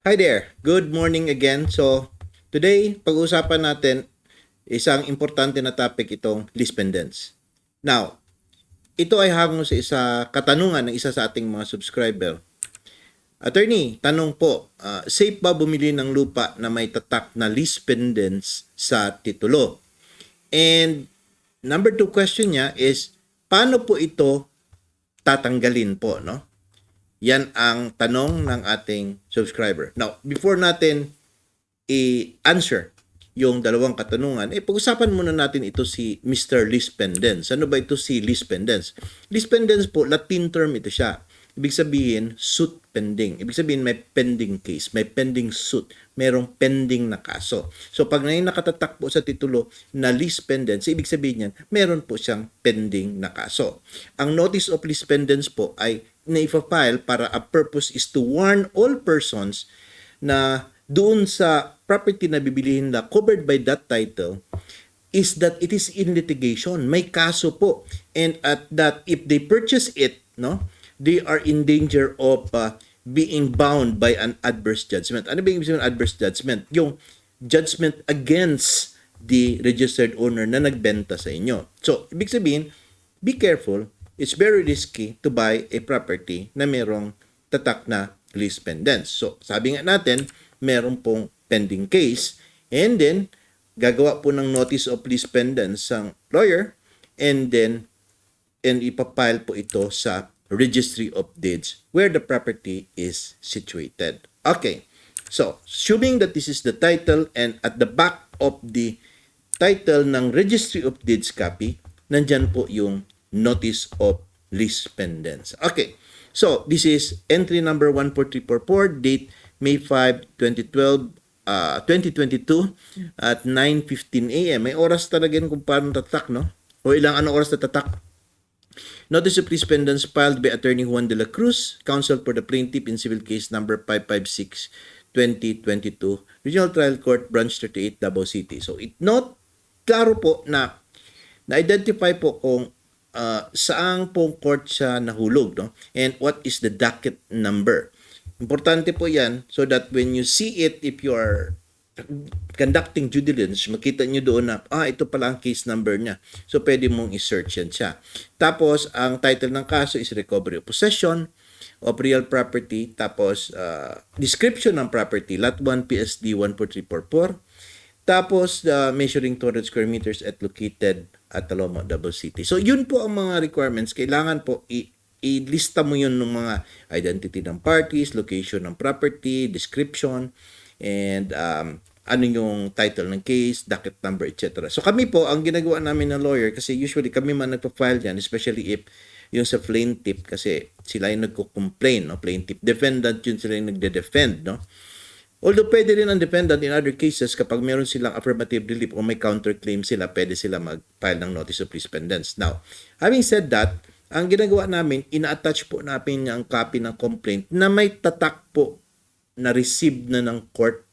Hi there. Good morning again. So, today, pag-uusapan natin isang importante na topic itong lispendence. Now, ito ay hango sa isa katanungan ng isa sa ating mga subscriber. Attorney, tanong po, ah, safe ba bumili ng lupa na may tatak na lispendence sa titulo? And number two question niya is, paano po ito tatanggalin po, no? Yan ang tanong ng ating subscriber. Now, before natin i-answer yung dalawang katanungan, eh pag-usapan muna natin ito si Mr. Lispendence. Ano ba ito si Lispendence? Lispendence po, Latin term ito siya. Ibig sabihin, suit pending. Ibig sabihin, may pending case, may pending suit, merong pending na kaso. So, pag may nakatatak po sa titulo na lispendence, ibig sabihin yan, meron po siyang pending na kaso. Ang notice of lispendence po ay na-file para a purpose is to warn all persons na doon sa property na bibilihin na covered by that title is that it is in litigation. May kaso po. And at that, if they purchase it, no, they are in danger of uh, being bound by an adverse judgment. Ano ba yung sabihin adverse judgment? Yung judgment against the registered owner na nagbenta sa inyo. So, ibig sabihin, be careful. It's very risky to buy a property na merong tatak na lease pendants. So, sabi nga natin, meron pong pending case and then gagawa po ng notice of lease pendants ang lawyer and then and ipapile po ito sa registry of deeds where the property is situated. Okay. So, assuming that this is the title and at the back of the title ng registry of deeds copy, nandyan po yung notice of lease pendants. Okay. So, this is entry number 14344, date May 5, 2012, uh, 2022 at 9.15 a.m. May oras talaga yun kung paano tatak, no? O ilang ano oras na tatak. Notice of Pendants filed by Attorney Juan de la Cruz, counsel for the plaintiff in civil case number 556 2022, Regional Trial Court, Branch 38, Davao City. So, it note, klaro po na na-identify po kung uh, saang pong court siya nahulog, no? And what is the docket number. Importante po yan so that when you see it, if you are conducting due diligence, makita nyo doon na, ah, ito pala ang case number niya. So, pwede mong i-search yan siya. Tapos, ang title ng kaso is Recovery of Possession of Real Property. Tapos, uh, description ng property, Lot 1 PSD 14344. Tapos, uh, measuring 200 square meters at located at Talomo, Double City. So, yun po ang mga requirements. Kailangan po i- ilista mo yun ng mga identity ng parties, location ng property, description, and um, ano yung title ng case, docket number, etc. So kami po, ang ginagawa namin ng lawyer, kasi usually kami man nagpa-file yan, especially if yung sa plaintiff, kasi sila yung nagko-complain, no? plaintiff defendant, yun sila yung nagde-defend, no? Although pwede rin ang defendant in other cases kapag meron silang affirmative relief o may counterclaim sila, pwede sila mag-file ng notice of respondence. Now, having said that, ang ginagawa namin, ina-attach po namin ang copy ng complaint na may tatak po na receive na ng court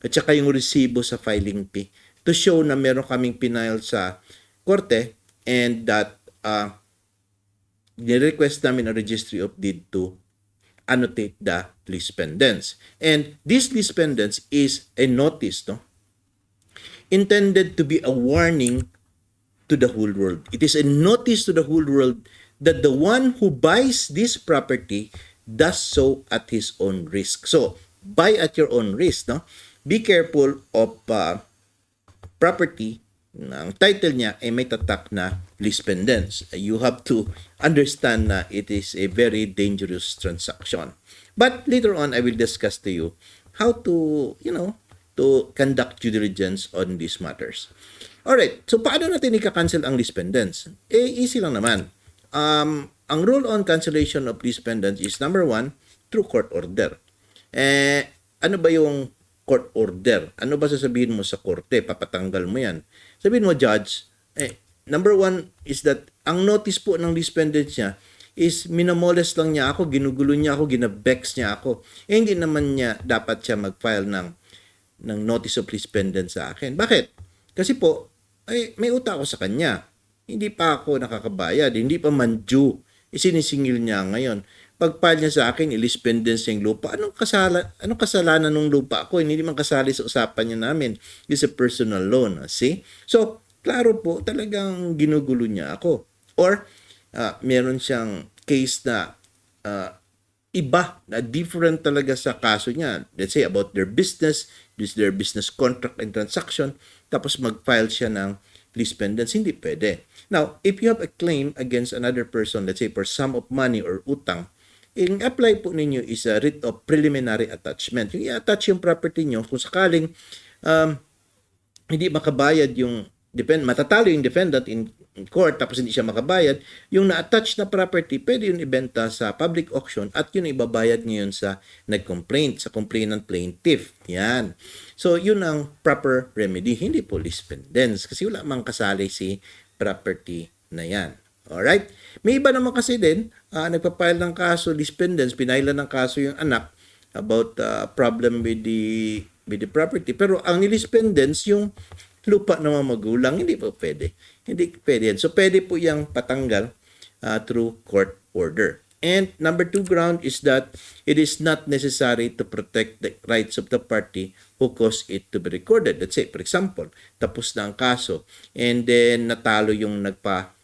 at saka yung resibo sa filing fee to show na meron kaming pinail sa korte and that uh, nirequest namin a registry of deed to annotate the lease pendants. And this lease pendants is a notice, no? Intended to be a warning to the whole world. It is a notice to the whole world that the one who buys this property does so at his own risk. So, buy at your own risk, no? Be careful of uh, property ang title niya ay may tatak na lease pendants. You have to understand na it is a very dangerous transaction. But later on, I will discuss to you how to, you know, to conduct due diligence on these matters. Alright, so paano natin ika-cancel ang lease pendants? Eh, easy lang naman. Um, ang rule on cancellation of lease pendants is number one, through court order. Eh, ano ba yung court order? Ano ba sasabihin mo sa korte? Papatanggal mo yan. Sabihin mo, judge, eh, number one is that ang notice po ng lease pendants niya is minamoles lang niya ako, ginugulo niya ako, ginabex niya ako. Eh, hindi naman niya dapat siya mag-file ng, ng notice of lease sa akin. Bakit? Kasi po, ay, may uta ako sa kanya. Hindi pa ako nakakabayad, hindi pa man due. Isinisingil niya ngayon. Pag-file niya sa akin, ilispendence yung lupa. Anong, kasala, anong kasalanan ng lupa ko? Hindi man kasali sa usapan niya namin. It's a personal loan. ah, See? So, klaro po, talagang ginugulo niya ako. Or, ah, meron siyang case na ah, iba na different talaga sa kaso niya. Let's say about their business, this their business contract and transaction, tapos mag-file siya ng lease pendants. Hindi pwede. Now, if you have a claim against another person, let's say for sum of money or utang, ang apply po ninyo is a writ of preliminary attachment. Yung i-attach yung property nyo kung sakaling um, hindi makabayad yung depend matatalo yung defendant in, court tapos hindi siya makabayad yung na-attach na property pwede yun ibenta sa public auction at yun ibabayad ngayon sa nag-complaint sa complainant plaintiff. Yan. So yun ang proper remedy. Hindi police pendants kasi wala mang kasali si property na yan alright may iba naman kasi din ah, nagpapile ng kaso dispendents pinailan ng kaso yung anak about uh, problem with the with the property. Pero ang nilispendence, yung lupa ng mga magulang, hindi po pwede. Hindi pwede yan. So, pwede po yung patanggal uh, through court order. And number two ground is that it is not necessary to protect the rights of the party who caused it to be recorded. Let's say, for example, tapos na ang kaso and then natalo yung nagpa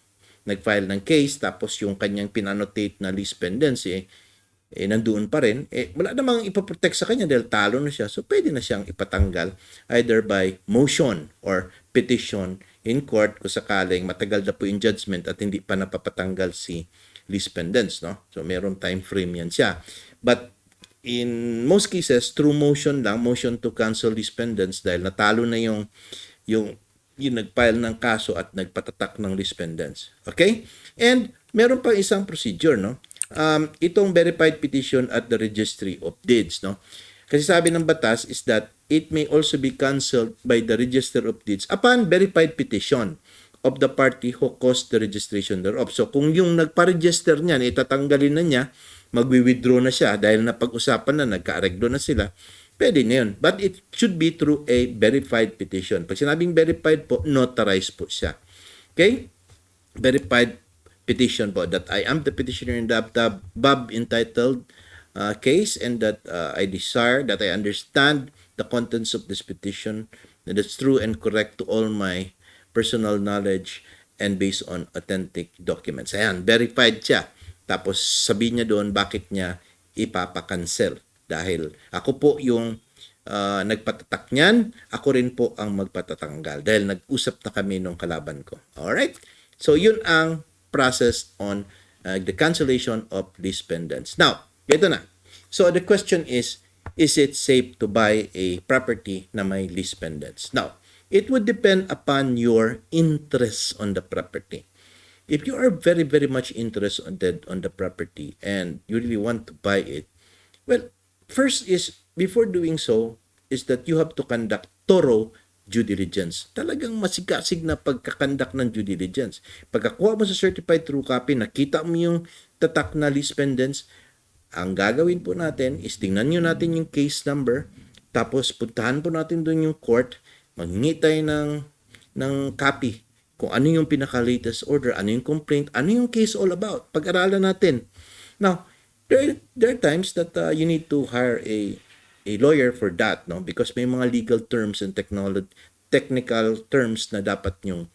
nag-file ng case tapos yung kanyang pinanotate na lease pendency eh, nandoon pa rin, eh wala namang ipoprotect sa kanya dahil talo na siya. So pwede na siyang ipatanggal either by motion or petition in court kung sakaling matagal na po yung judgment at hindi pa napapatanggal si lease pendants, no? So meron time frame yan siya. But in most cases, through motion lang, motion to cancel lease pendants dahil natalo na yung yung yung nag-file ng kaso at nagpatatak ng lease pendants. Okay? And meron pa isang procedure, no? um, itong verified petition at the registry of deeds no kasi sabi ng batas is that it may also be cancelled by the register of deeds upon verified petition of the party who caused the registration thereof so kung yung nagpa-register niyan itatanggalin na niya magwi-withdraw na siya dahil napag-usapan na nagkaareglo na sila pwede na yun but it should be through a verified petition pag sinabing verified po notarized po siya okay verified petition po that I am the petitioner in the above entitled uh, case and that uh, I desire that I understand the contents of this petition that it's true and correct to all my personal knowledge and based on authentic documents. Ayan, verified siya. Tapos sabi niya doon bakit niya ipapakancel. Dahil ako po yung uh, nagpatatak niyan, ako rin po ang magpatatanggal. Dahil nag-usap na kami nung kalaban ko. Alright? So yun ang process on uh, the cancellation of lease pendants. Now, ito na. So the question is, is it safe to buy a property na may lease pendants? Now, it would depend upon your interest on the property. If you are very, very much interested on the property and you really want to buy it, well, first is, before doing so, is that you have to conduct thorough due diligence. Talagang masigasig na pagkakandak ng due diligence. Pagkakuha mo sa certified true copy, nakita mo yung tatak na lease pendants, ang gagawin po natin is tingnan nyo natin yung case number, tapos puntahan po natin doon yung court, maghingi tayo ng, ng copy kung ano yung pinaka-latest order, ano yung complaint, ano yung case all about. Pag-aralan natin. Now, there, there are times that uh, you need to hire a a lawyer for that no? Because may mga legal terms and technology technical terms na dapat yung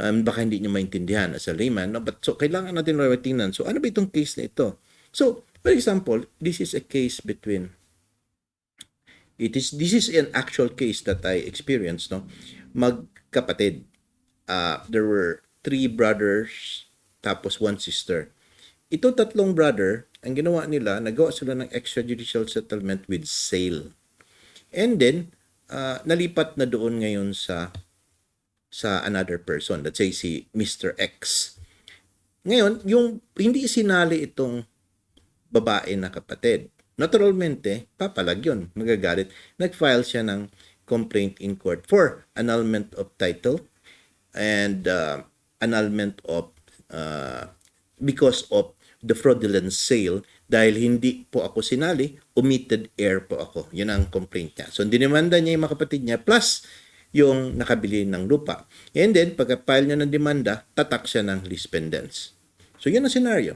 um, baka hindi nyo maintindihan as a layman no? But so kailangan natin lawyer tingnan. So ano ba itong case na ito? So for example this is a case between it is this is an actual case that I experienced no? Magkapatid. Uh, there were three brothers tapos one sister. Ito tatlong brother, ang ginawa nila, nagawa sila ng extrajudicial settlement with sale. And then, uh, nalipat na doon ngayon sa sa another person. Let's say si Mr. X. Ngayon, yung hindi sinali itong babae na kapatid. Naturalmente, papalag yun. Magagalit. Nag-file siya ng complaint in court for annulment of title and uh, annulment of uh, because of the fraudulent sale dahil hindi po ako sinali, omitted air po ako. Yun ang complaint niya. So, dinimanda niya yung mga kapatid niya plus yung nakabili ng lupa. And then, pagka-file niya ng demanda, tatak siya ng lease pendants. So, yun ang scenario.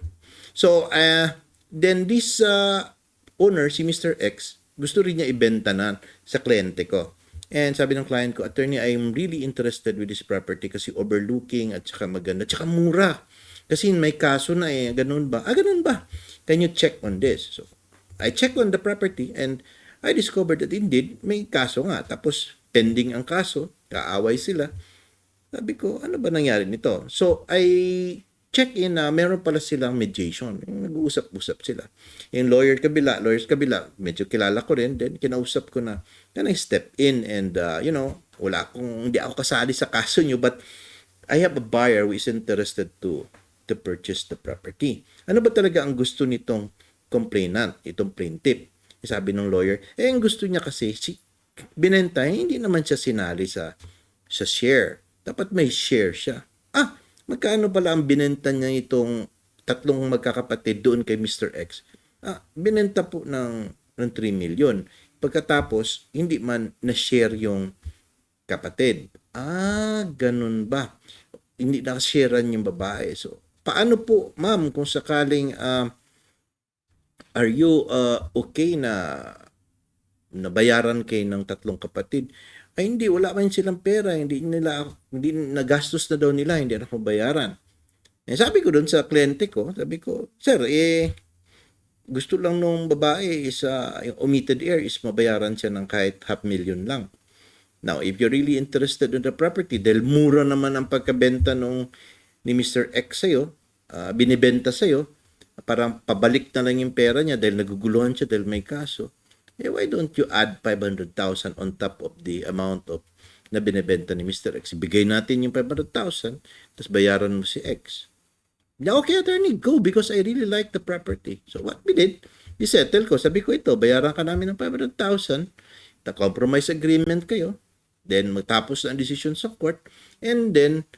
So, uh, then this uh, owner, si Mr. X, gusto rin niya ibenta na sa kliyente ko. And sabi ng client ko, attorney, I'm really interested with this property kasi overlooking at saka maganda, at saka mura. Kasi may kaso na eh, ganun ba? Ah, ganun ba? Can you check on this? So, I checked on the property and I discovered that indeed, may kaso nga. Tapos, pending ang kaso, kaaway sila. Sabi ko, ano ba nangyari nito? So, I check in na meron pala silang mediation. Nag-uusap-usap sila. Yung lawyer kabila, lawyers kabila, medyo kilala ko rin. Then, kinausap ko na, can I step in and, uh, you know, wala akong, hindi ako kasali sa kaso nyo, but I have a buyer who is interested to to purchase the property. Ano ba talaga ang gusto nitong complainant, itong plaintiff? Eh, Sabi ng lawyer, eh, ang gusto niya kasi, si, binenta, eh, hindi naman siya sinali sa sa share. Dapat may share siya. Ah, magkano pala ang binenta niya itong tatlong magkakapatid doon kay Mr. X? Ah, binenta po ng, ng 3 million. Pagkatapos, hindi man na-share yung kapatid. Ah, ganun ba? Hindi na-sharean yung babae. So, paano po, ma'am, kung sakaling ah, are you uh, okay na nabayaran kay ng tatlong kapatid? Ay hindi, wala man silang pera, hindi nila, hindi nagastos na daw nila, hindi na bayaran. Eh, sabi ko doon sa kliyente ko, sabi ko, sir, eh, gusto lang nung babae is uh, omitted heir is mabayaran siya ng kahit half million lang. Now, if you're really interested in the property, dahil mura naman ang pagkabenta nung ni Mr. X sa'yo, uh, binibenta sa'yo, parang pabalik na lang yung pera niya dahil naguguluhan siya dahil may kaso. Eh, why don't you add 500,000 on top of the amount of na binibenta ni Mr. X? Ibigay natin yung 500,000, tapos bayaran mo si X. Yeah, okay, attorney, go because I really like the property. So what we did, isettle ko. Sabi ko ito, bayaran ka namin ng 500,000. The compromise agreement kayo. Then magtapos na ang decision sa court. And then,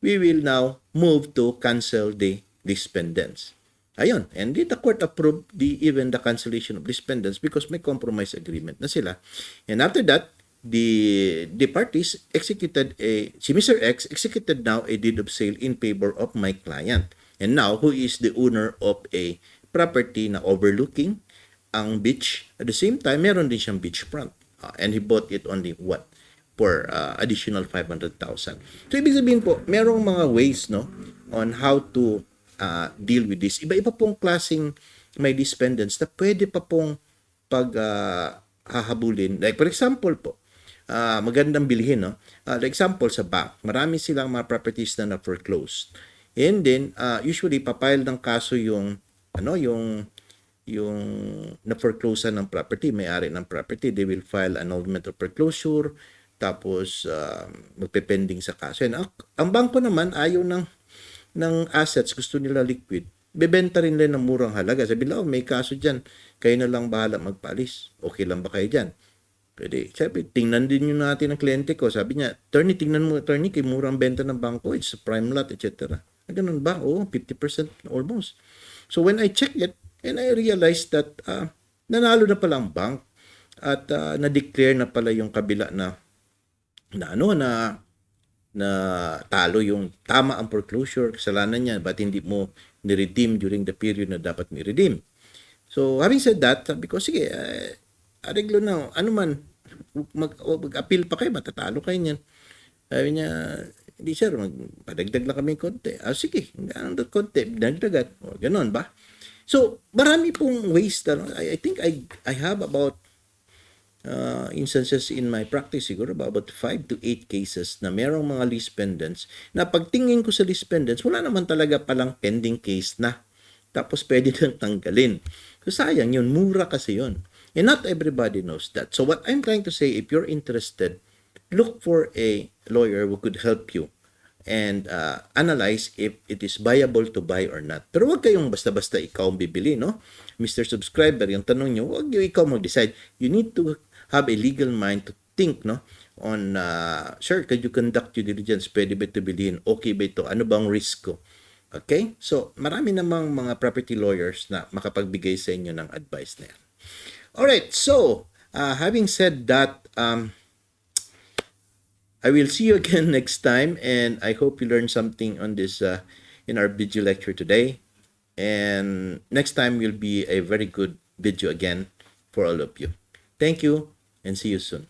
we will now move to cancel the dispendence. Ayun. And the court approved the, even the cancellation of dispendence because may compromise agreement na sila. And after that, the the parties executed a si Mr. X executed now a deed of sale in favor of my client. And now who is the owner of a property na overlooking ang beach. At the same time, meron din siyang beachfront. Uh, and he bought it only what? For uh, additional 500,000. So, ibig sabihin po, merong mga ways, no? On how to uh, deal with this. Iba-iba pong klaseng may dispendence na pwede pa pong pag uh, hahabulin. Like, for example po, uh, magandang bilhin, no? Uh, like example, sa bank, marami silang mga properties na na-foreclosed. And then, uh, usually, papile ng kaso yung, ano, yung, yung na-foreclose ng property, may-ari ng property, they will file annulment of foreclosure, tapos uh, magpe-pending sa kaso. And ang, ang bangko naman, ayaw ng, ng assets, gusto nila liquid, bebenta rin nila ng murang halaga. Sabi nila, oh, may kaso dyan, kayo na lang bahala magpaalis. Okay lang ba kayo dyan? Pwede. Sabi, tingnan din yun natin ng kliyente ko. Sabi niya, attorney, tingnan mo, attorney, kay murang benta ng bangko, it's a prime lot, etc. Ah, Ganun ba? Oo, 50% almost. So when I checked it, and I realized that uh, nanalo na pala ang bank at uh, na-declare na pala yung kabila na na ano na na talo yung tama ang foreclosure, kasalanan niya, ba't hindi mo ni-redeem during the period na dapat ni-redeem. So, having said that, sabi ko, sige, uh, areglo na, ano man, mag, mag-appeal pa kayo, matatalo kayo niyan. Sabi niya, hindi sir, magpadagdag lang kami konti. Ah, sige, ang konti, dagdagan. O, ganun ba? So, marami pong ways I, I think I, I have about uh, instances in my practice siguro about 5 to 8 cases na merong mga lease pendants na pagtingin ko sa lease pendants, wala naman talaga palang pending case na. Tapos pwede nang tanggalin. So sayang yun, mura kasi yun. And not everybody knows that. So what I'm trying to say, if you're interested, look for a lawyer who could help you and uh, analyze if it is viable to buy or not. Pero wag kayong basta-basta ikaw ang bibili, no? Mr. Subscriber, yung tanong nyo, wag yung ikaw mag-decide. You need to have a legal mind to think, no? On, uh, sir, could you conduct due diligence? Pwede ba ito bilhin? Okay ba ito? Ano bang risk ko? Okay? So, marami namang mga property lawyers na makapagbigay sa inyo ng advice na yan. Alright, so, uh, having said that, um, I will see you again next time and I hope you learned something on this uh, in our video lecture today. And next time will be a very good video again for all of you. Thank you and see you soon.